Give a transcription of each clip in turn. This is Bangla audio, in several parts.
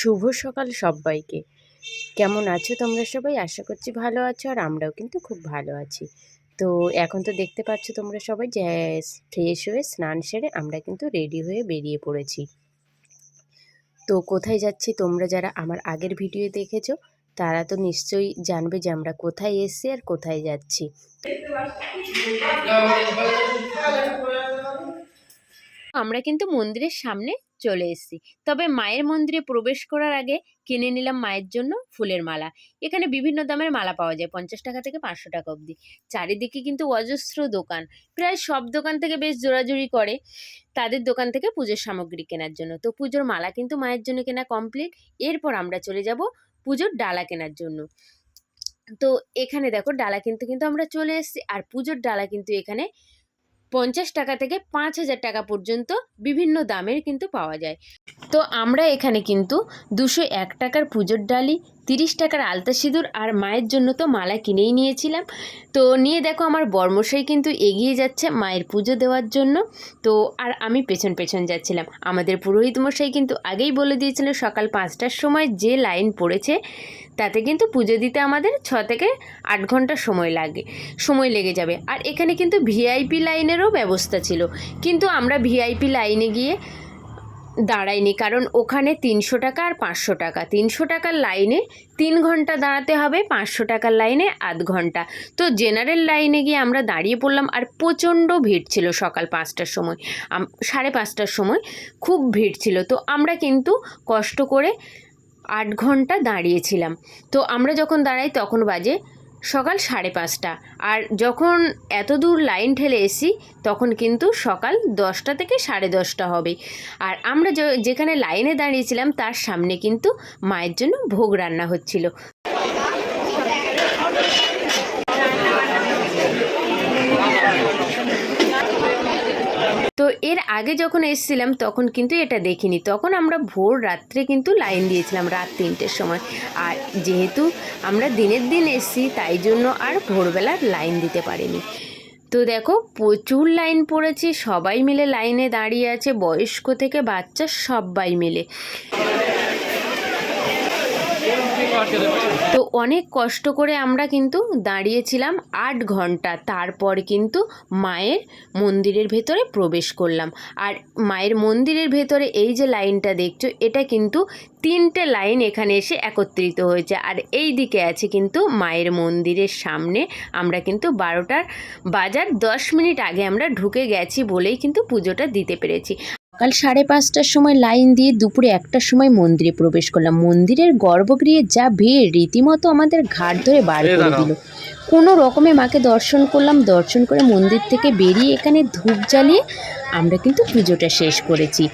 শুভ সকাল সবাইকে। কেমন আছো তোমরা সবাই? আশা করছি ভালো আছো আর আমরাও কিন্তু খুব ভালো আছি। তো এখন তো দেখতে পাচ্ছ তোমরা সবাই যে ফ্রেশ হয়ে স্নান সেরে আমরা কিন্তু রেডি হয়ে বেরিয়ে পড়েছি। তো কোথায় যাচ্ছি তোমরা যারা আমার আগের ভিডিও দেখেছ, তারা তো নিশ্চয়ই জানবে যে আমরা কোথায় এসেছি আর কোথায় যাচ্ছি। আমরা কিন্তু মন্দিরের সামনে চলে এসেছি। তবে মায়ের মন্দিরে প্রবেশ করার আগে কিনে নিলাম মায়ের জন্য ফুলের মালা। এখানে বিভিন্ন দামের মালা পাওয়া যায়, পঞ্চাশ টাকা থেকে পাঁচশো টাকা অবধি। চারিদিকে কিন্তু অজস্র দোকান। প্রায় সব দোকান থেকে বেশ জোরাজুরি করে তাদের দোকান থেকে পুজোর সামগ্রী কেনার জন্য। তো পুজোর মালা কিন্তু মায়ের জন্য কেনা কমপ্লিট এরপর আমরা চলে যাব পুজোর ডালা কেনার জন্য। তো এখানে দেখো, ডালা কিনতে, কিন্তু আমরা চলে এসেছি। আর পুজোর ডালা কিন্তু এখানে পঞ্চাশ টাকা থেকে পাঁচ হাজার টাকা পর্যন্ত বিভিন্ন দামের কিন্তু পাওয়া যায়। তো আমরা এখানে কিন্তু দুশো এক টাকার পুজোর ডালি তিরিশ টাকার আলতা সিঁদুর আর মায়ের জন্য তো মালা কিনেই নিয়েছিলাম। তো নিয়ে দেখো আমার বর্মশাই কিন্তু এগিয়ে যাচ্ছে মায়ের পুজো দেওয়ার জন্য। তো আর আমি পেছন পেছন যাচ্ছিলাম। আমাদের পুরোহিত মশাই কিন্তু আগেই বলে দিয়েছিল সকাল পাঁচটার সময় যে লাইন পড়েছে তাতে কিন্তু পুজো দিতে আমাদের ছ থেকে আট ঘণ্টা সময় লাগে, সময় লেগে যাবে। আর এখানে কিন্তু ভিআইপি লাইনেরও ব্যবস্থা ছিল। কিন্তু আমরা ভিআইপি লাইনে গিয়ে দাঁড়াইনি কারণ ওখানে তিনশো টাকা আর পাঁচশো টাকা। তিনশো টাকার লাইনে তিন ঘণ্টা দাঁড়াতে হবে, পাঁচশো টাকার লাইনে আধ ঘণ্টা। তো জেনারেল লাইনে গিয়ে আমরা দাঁড়িয়ে পড়লাম আর প্রচণ্ড ভিড় ছিল সকাল পাঁচটার সময়। সাড়ে পাঁচটার সময় খুব ভিড় ছিল। তো আমরা কিন্তু কষ্ট করে আট ঘণ্টা দাঁড়িয়েছিলাম। তো আমরা যখন দাঁড়াই তখন বাজে সকাল সাড়ে পাঁচটা। আর যখন এত দূর লাইন ঠেলে এসি, তখন কিন্তু সকাল দশটা থেকে সাড়ে দশটা হবে। আর আমরা যেখানে লাইনে দাঁড়িয়েছিলাম, তার সামনে কিন্তু মায়ের জন্য ভোগ রান্না হচ্ছিল। তো এর আগে যখন এসেছিলাম, তখন কিন্তু এটা দেখিনি। তখন আমরা ভোর রাত্রে কিন্তু লাইন দিয়েছিলাম, রাত তিনটের সময়। আর যেহেতু আমরা দিনের দিন এসেছি, তাই জন্য আর ভোরবেলার লাইন দিতে পারিনি। তো দেখো, প্রচুর লাইন পড়েছে, সবাই মিলে লাইনে দাঁড়িয়ে আছে, বয়স্ক থেকে বাচ্চা সবাই মিলে। তো অনেক কষ্ট করে আমরা কিন্তু দাঁড়িয়েছিলাম আট ঘণ্টা। তারপর কিন্তু মায়ের মন্দিরের ভেতরে প্রবেশ করলাম। আর মায়ের মন্দিরের ভেতরে এই যে লাইনটা দেখছ, এটা কিন্তু তিনটে লাইন এখানে এসে একত্রিত হয়েছে। আর এই দিকে আছে কিন্তু মায়ের মন্দিরের সামনে আমরা কিন্তু বারোটার বাজার দশ মিনিট আগে আমরা ঢুকে গেছি বলেই কিন্তু পুজোটা দিতে পেরেছি। সকাল সাড়ে পাঁচটার সময় লাইন দিয়ে দুপুরে একটার সময় মন্দিরে প্রবেশ করলাম। মন্দিরের গর্ভগৃহে যা ভিড় রীতিমতো আমাদের ঘাট ধরে বার করে দিল। কোনো রকমে মাকে দর্শন করলাম দর্শন করে মন্দির থেকে বেরিয়ে এখানে ধূপ জ্বালিয়ে আমরা কিন্তু পুজোটা শেষ করেছি।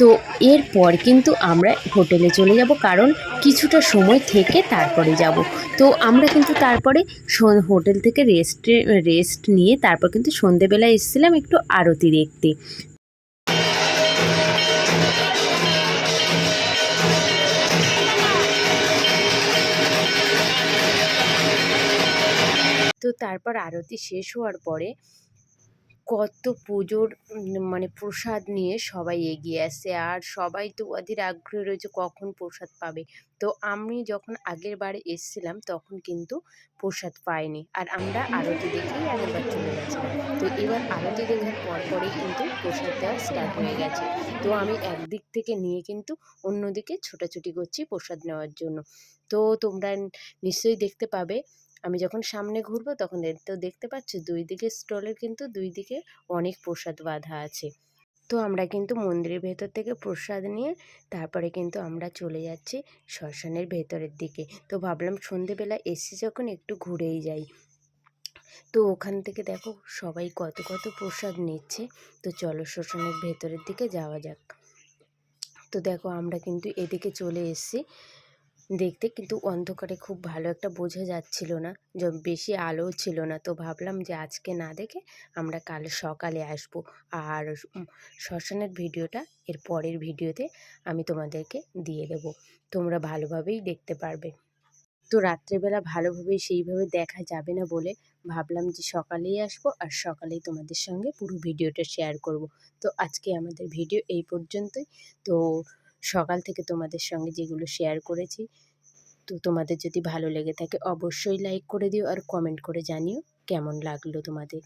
তো এরপর কিন্তু আমরা হোটেলে চলে যাব কারণ কিছুটা সময় থেকে তারপরে যাব। তো আমরা কিন্তু তারপরে হোটেল থেকে রেস্টে রেস্ট নিয়ে তারপর কিন্তু সন্ধেবেলায় এসেছিলাম একটু আরতি দেখতে। তারপর আরতি শেষ হওয়ার পরে কত পুজোর মানে প্রসাদ নিয়ে সবাই এগিয়ে আসে। আর সবাই তো অধীর আগ্রহে রয়েছে কখন প্রসাদ পাবে। তো আমি যখন আগের বারে এসেছিলাম তখন কিন্তু প্রসাদ পাইনি। আর আমরা আরতি দেখেই আগেরবার চলে গেছিলাম। তো এবার আরতি দেখার পর পরেই কিন্তু প্রসাদ দেওয়া স্টার্ট হয়ে গেছে। তো আমি একদিক থেকে নিয়ে কিন্তু অন্যদিকে ছোটাছুটি করছি প্রসাদ নেওয়ার জন্য। তো তোমরা নিশ্চয়ই দেখতে পাবে আমি যখন সামনে ঘুরবো তখন তো দেখতে পাচ্ছ দুই দিকে স্টলের কিন্তু দুই দিকে অনেক প্রসাদ বাঁধা আছে। তো আমরা কিন্তু মন্দিরের ভেতর থেকে প্রসাদ নিয়ে তারপরে কিন্তু আমরা চলে যাচ্ছি শ্মশানের ভেতরের দিকে। তো ভাবলাম সন্ধেবেলা এসে যখন একটু ঘুরেই যাই। তো ওখান থেকে দেখো সবাই কত কত প্রসাদ নিচ্ছে। তো চলো শ্মশানের ভেতরের দিকে যাওয়া যাক। তো দেখো আমরা কিন্তু এদিকে চলে এসেছি। দেখতে কিন্তু অন্ধকারে খুব ভালো একটা বোঝা যাচ্ছিল না। বেশি আলোও ছিল না। তো ভাবলাম যে আজকে না দেখে আমরা কাল সকালে আসব। আর শ্মশানের ভিডিওটা এর পরের ভিডিওতে আমি তোমাদেরকে দিয়ে দেব। তোমরা ভালোভাবেই দেখতে পারবে। তো রাত্রেবেলা ভালোভাবে সেইভাবে দেখা যাবে না বলে ভাবলাম যে সকালেই আসব আর সকালেই তোমাদের সঙ্গে পুরো ভিডিওটা শেয়ার করব। তো আজকে আমাদের ভিডিও এই পর্যন্তই। তো সকাল থেকে তোমাদের সঙ্গে যেগুলো শেয়ার করেছি, তো তোমাদের যদি ভালো লেগে থাকে অবশ্যই লাইক করে দিও আর কমেন্ট করে জানিও কেমন লাগল তোমাদের।